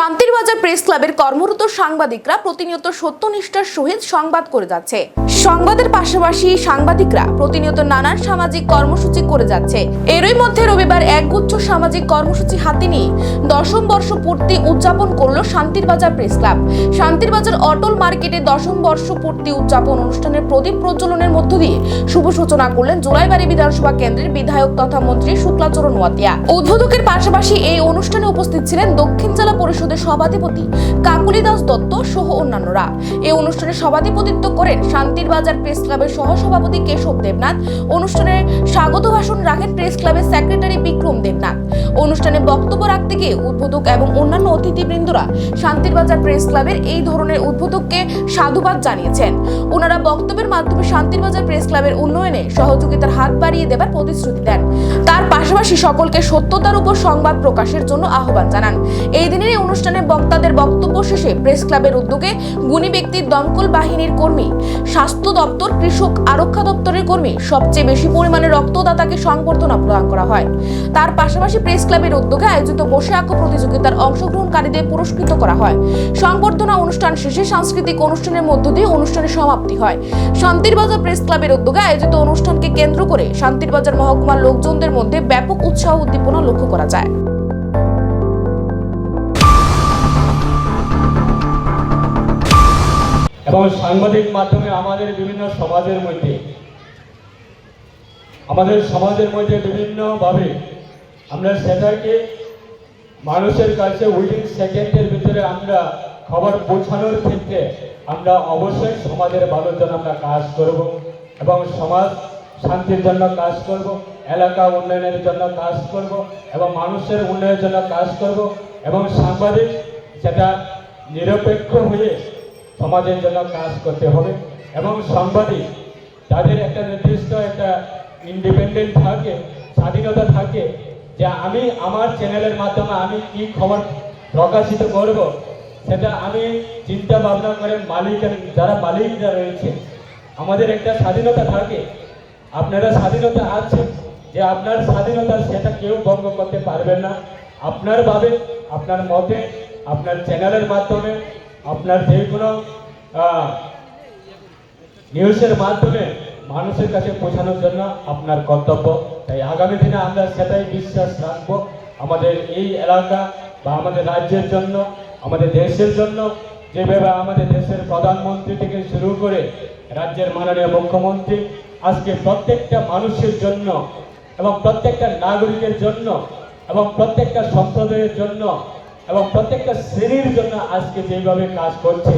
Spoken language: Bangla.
শান্তির বাজার প্রেস ক্লাবের কর্মরত সাংবাদিকরা প্রতিনিয়ত সত্যনিষ্ঠার সহিত সংবাদ করে যাচ্ছে। সংবাদের পাশাপাশি সাংবাদিকরা প্রতিনিয়ত নানান সামাজিক কর্মসূচি করে যাচ্ছে। এরই মধ্যে রবিবার একগুচ্ছ সামাজিক কর্মসূচি হাতে নিয়ে দশম বর্ষ পূর্তি উদযাপন করল শান্তির বাজার প্রেস ক্লাব। শান্তির বাজার অটল মার্কেটে দশম বর্ষ পূর্তি উদযাপন অনুষ্ঠানের প্রদীপ প্রজ্বলনের মধ্য দিয়ে শুভ সূচনা করলেন জোলাইবাড়ি বিধানসভা কেন্দ্রের বিধায়ক তথা মন্ত্রী শুক্লাচরণ ওয়াতিয়া। উদ্বোধকের পাশাপাশি এই অনুষ্ঠানে উপস্থিত ছিলেন দক্ষিণ জেলা পরিষদের সভাধিপতি কাকুলি দাস দত্ত সহ অন্যান্যরা। এই অনুষ্ঠানে সভাধিপতিত্ব করেন শান্তির বাজার প্রেস ক্লাবের সহসভাপতি কেশব দেবনাথ। অনুষ্ঠানে স্বাগত ভাষণ রাখেন প্রেস ক্লাবের সেক্রেটারি বিক্রম দেবনাথ। অনুষ্ঠানে বক্তব্য রাখতে গিয়ে উদ্বোধক এবং অন্যান্য অতিথিবৃন্দরা শান্তির বাজার প্রেস ক্লাবের এই ধরনের উদ্বোধককে সাধুবাদ জানিয়েছেন। ওনারা বক্তব্যের মাধ্যমে শান্তির বাজার প্রেস ক্লাবের উন্নয়নে সহযোগিতার হাত বাড়িয়ে দেবার প্রতিশ্রুতি দেন। তার পাশাপাশি সকলকে সত্যতার উপর সংবাদ প্রকাশের জন্য আহ্বান জানান। এই দিনের এই অনুষ্ঠানে বক্তাদের বক্তব্য শেষে প্রেস ক্লাবের উদ্যোগে গুণী ব্যক্তির দমকল বাহিনীর কর্মী, স্বাস্থ্য দপ্তর, কৃষক, আরক্ষা দপ্তরের কর্মী সবচেয়ে বেশি পরিমাণে রক্তদাতাকে সংবর্ধনা প্রদান করা হয়। তার পাশাপাশি প্রেস ক্লাবের উদ্যোগে আয়োজিত বসে আঁকো প্রতিযোগিতার অংশগ্রহণকারীদের পুরস্কৃত করা হয়। সংবর্ধনা অনুষ্ঠান শেষে সাংস্কৃতিক অনুষ্ঠানের মধ্য দিয়ে অনুষ্ঠানের সমাপ্তি হয়। শান্তির বাজার প্রেস ক্লাবের উদ্যোগে আয়োজিত অনুষ্ঠানকে কেন্দ্র করে শান্তির বাজার মহকুমার লোকজনদের মধ্যে ব্যাপক উৎসাহ উদ্দীপনা লক্ষ্য করা যায়। এবং সাংবাদিক মাধ্যমে আমাদের বিভিন্ন সমাজের মধ্যে, আমাদের সমাজের মধ্যে বিভিন্নভাবে আমরা সেটাকে মানুষের কাছে উইদিন সেকেন্ডের ভিতরে আমরা খবর পৌঁছানোর ক্ষেত্রে আমরা অবশ্যই সমাজের ভালোর জন্য আমরা কাজ করব এবং সমাজ শান্তির জন্য কাজ করব, এলাকা উন্নয়নের জন্য কাজ করব এবং মানুষের উন্নয়নের জন্য কাজ করব এবং সাংবাদিক সেটা নিরপেক্ষ হয়ে সমাজের জন্য কাজ করতে হবে এবং সাংবাদিক তাদের একটা নির্দিষ্ট একটা ইন্ডিপেন্ডেন্ট থাকে, স্বাধীনতা থাকে যে আমি আমার চ্যানেলের মাধ্যমে আমি কি খবর প্রকাশিত করব, সেটা আমি চিন্তা ভাবনা করে মালিকের যারা মালিকরা রয়েছে, আমাদের একটা স্বাধীনতা থাকে। আপনারা স্বাধীনতা আছে যে আপনার স্বাধীনতা সেটা কেউ ভঙ্গ করতে পারবেন না। আপনার ভাবে, আপনার মতে, আপনার চ্যানেলের মাধ্যমে, আপনার যে কোনো নিউজের মাধ্যমে মানুষের কাছে পৌঁছানোর জন্য আপনার কর্তব্য। তাই আগামী দিনে আমরা সেটাই বিশ্বাস রাখব। আমাদের এই এলাকা বা আমাদের রাজ্যের জন্য, আমাদের দেশের জন্য, যেভাবে আমাদের দেশের প্রধানমন্ত্রী থেকে শুরু করে রাজ্যের মাননীয় মুখ্যমন্ত্রী, আজকে প্রত্যেকটা মানুষের জন্য এবং প্রত্যেকটা নাগরিকের জন্য এবং প্রত্যেকটা সম্প্রদায়ের জন্য এবং প্রত্যেকটা শ্রেণির জন্য আজকে যেভাবে কাজ করছে